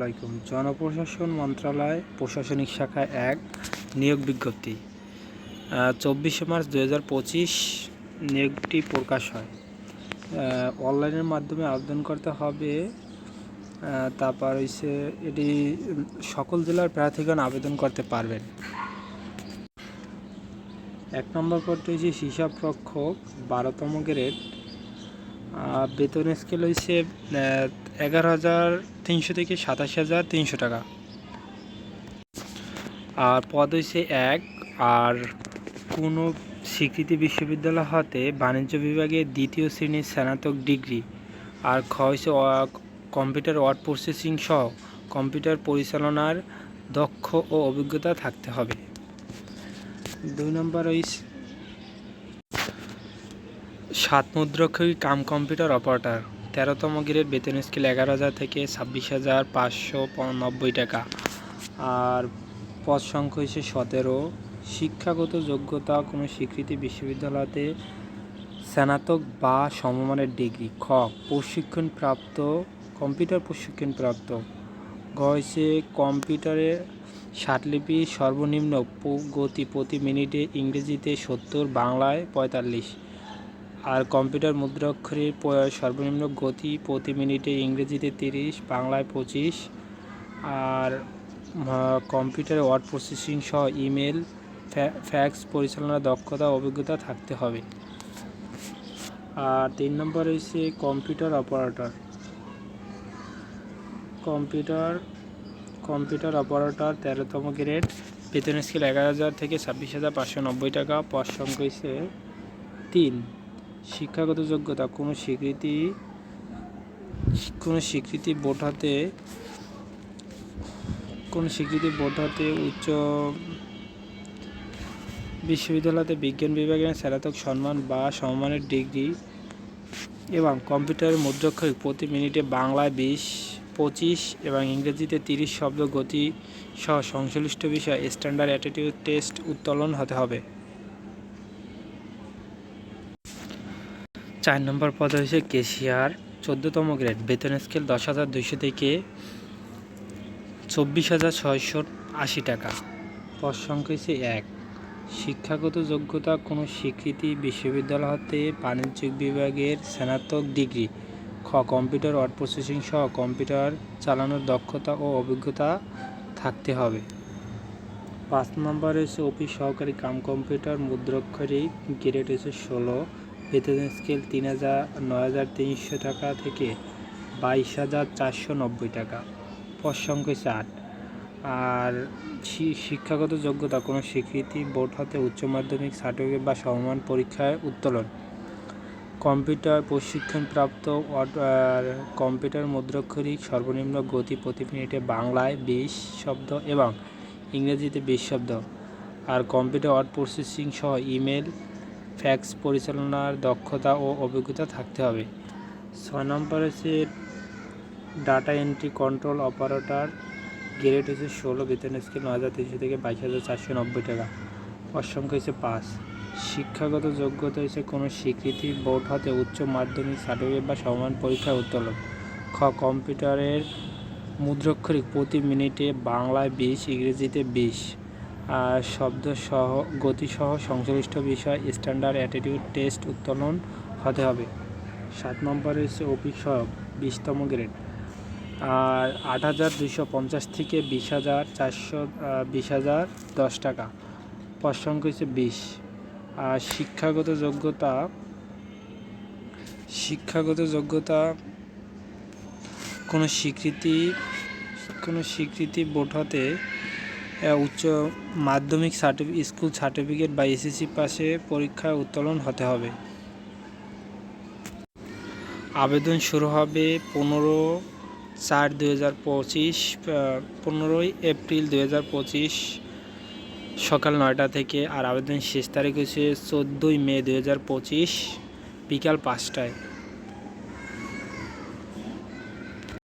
আলাইকুম। জনপ্রশাসন মন্ত্রণালয়, প্রশাসনিক শাখা এক, নিয়োগ বিজ্ঞপ্তি। চব্বিশে মার্চ দু হাজার পঁচিশ নিয়োগটি প্রকাশ হয়। অনলাইনের মাধ্যমে আবেদন করতে হবে। তারপর হচ্ছে এটি সকল জেলার প্রার্থীগণ আবেদন করতে পারবেন। এক নম্বর পদটি হচ্ছে হিসাব রক্ষক, বারোতম গ্রেড। বেতন স্কেল হয়েছে এগারো হাজার তিনশো থেকে সাতাশ হাজার তিনশো টাকা। আর পদ হয়েছে এক। আর কোনো স্বীকৃতি বিশ্ববিদ্যালয় হতে বাণিজ্য বিভাগে দ্বিতীয় শ্রেণির স্নাতক ডিগ্রি। আর খ হয়েছে কম্পিউটার ওয়ার্ড প্রসেসিং সহ। কম্পিউটার পরিচালনার দক্ষ ও অভিজ্ঞতা থাকতে হবে। দুই নম্বর হয়েছে সাত মুদ্রক্ষী কাম কম্পিউটার অপারেটর। তেরোতম গ্রেড বেতন স্কেল এগারো হাজার থেকে ছাব্বিশ হাজার পাঁচশো নব্বই টাকা। আর পদ সংখ্যা হচ্ছে সতেরো। শিক্ষাগত যোগ্যতা কোনো স্বীকৃতি বিশ্ববিদ্যালয়তে স্নাতক বা সমমানের ডিগ্রি। খ, প্রশিক্ষণপ্রাপ্ত, কম্পিউটার প্রশিক্ষণপ্রাপ্ত। গ হচ্ছে কম্পিউটারে ষাটলিপি সর্বনিম্ন গতি প্রতি মিনিটে ইংরেজিতে সত্তর, বাংলায় পঁয়তাল্লিশ। আর কম্পিউটার মুদ্রাক্ষরের সর্বনিম্ন গতি প্রতি মিনিটে ইংরেজিতে তিরিশ, বাংলায় পঁচিশ। আর কম্পিউটারে ওয়ার্ড প্রসেসিং সহ ইমেল, ফ্যা- ফ্যাক্স পরিচালনার দক্ষতা অভিজ্ঞতা থাকতে হবে। আর তিন নম্বর হচ্ছে computer operator. Computer computer operator তেরোতম গ্রেড। বেতন স্কেল এগারো হাজার থেকে ছাব্বিশ হাজার পাঁচশো নব্বই টাকা। পদ সংখ্যা হচ্ছে তিন। শিক্ষাগত যোগ্যতা, কোনো স্বীকৃতি কোনো স্বীকৃতি হাতে কোনো স্বীকৃতি হাতে উচ্চ বিশ্ববিদ্যালয়তে বিজ্ঞান বিভাগের স্নাতক সম্মান বা সম্মানের ডিগ্রি এবং কম্পিউটার মুদ্রাক্ষরিক প্রতি মিনিটে বাংলায় বিশ, পঁচিশ এবং ইংরেজিতে তিরিশ শব্দ গতি সহ সংশ্লিষ্ট বিষয়ে স্ট্যান্ডার্ড অ্যাটিটিউড টেস্ট উত্তোলন হতে হবে। চার নম্বর পদ হয়েছে কেশিয়ার, চোদ্দতম গ্রেড। বেতন স্কেল দশ হাজার দুইশো থেকে চব্বিশ হাজার ছয়শো আশি টাকা। পদ সংখ্যা হচ্ছে এক। শিক্ষাগত যোগ্যতা কোনো স্বীকৃতি বিশ্ববিদ্যালয় হতে বাণিজ্যিক বিভাগের স্নাতক ডিগ্রি। খ, কম্পিউটার ওয়ার্ড প্রসেসিং সহ কম্পিউটার চালানোর দক্ষতা ও অভিজ্ঞতা থাকতে হবে। পাঁচ নম্বর হচ্ছে অফিস সহকারী কাম কম্পিউটার, মুদ্রাক্ষরিক, গ্রেড হচ্ছে ষোলো। বেতন স্কেল তিন হাজার, নয় হাজার তিনশো টাকা থেকে বাইশ হাজার চারশো নব্বই টাকা। পদ সংখ্যা হচ্ছে আর শিক্ষাগত যোগ্যতা, কোনো স্বীকৃতি, বোর্ড হতে উচ্চ মাধ্যমিক, সার্টিফিকেট বা সমমান পরীক্ষায় উত্তোলন। কম্পিউটার প্রশিক্ষণপ্রাপ্ত কম্পিউটার মুদ্রাক্ষরিক, সর্বনিম্ন গতি প্রতি মিনিটে বাংলায় বিশ শব্দ এবং ইংরেজিতে বিশ শব্দ। আর কম্পিউটার ওয়ার্ড প্রসেসিং সহ ইমেল ফ্যাক্স পরিচালনার দক্ষতা ও অভিজ্ঞতা থাকতে হবে। ছয় নম্বর হচ্ছে data entry control operator grade হচ্ছে ষোলো, বেতন স্কেল নয় হাজার তিনশো থেকে বাইশ হাজার চারশো নব্বই টাকা। পদ সংখ্যা হচ্ছে পাঁচ। শিক্ষাগত যোগ্যতা হচ্ছে কোনো স্বীকৃতি বোর্ড হতে উচ্চ মাধ্যমিক সার্টিফিকেট বা সমান পরীক্ষায় উত্তোলন খ কম্পিউটারের মুদ্রাক্ষরিক প্রতি মিনিটে বাংলায় বিশ, ইংরেজিতে বিশ। আর শব্দ সহ, গতিসহ সংশ্লিষ্ট বিষয় স্ট্যান্ডার্ড অ্যাটিটিউড টেস্ট উত্তোলন হতে হবে। সাত নম্বরে হচ্ছে অফিস সহায়ক বিশতম গ্রেড। আর আট হাজার দুশো পঞ্চাশ থেকে বিশ হাজার চারশো বিশ হাজার দশ টাকা। পদ হচ্ছে বিশ। আর শিক্ষাগত যোগ্যতা শিক্ষাগত যোগ্যতা, কোনো স্বীকৃতি কোনো স্বীকৃতি বোর্ড হতে উচ্চ মাধ্যমিক সার্টিফিকেট স্কুল সার্টিফিকেট বা এসএসসি পাশে পরীক্ষায় উত্তোলন হতে হবে। আবেদন শুরু হবে পনেরো চার দু হাজার পঁচিশ পনেরোই এপ্রিল দু হাজার পঁচিশ সকাল নয়টা থেকে, আর আবেদন শেষ তারিখ হচ্ছে চোদ্দোই মে দু হাজার পঁচিশ বিকাল পাঁচটায়।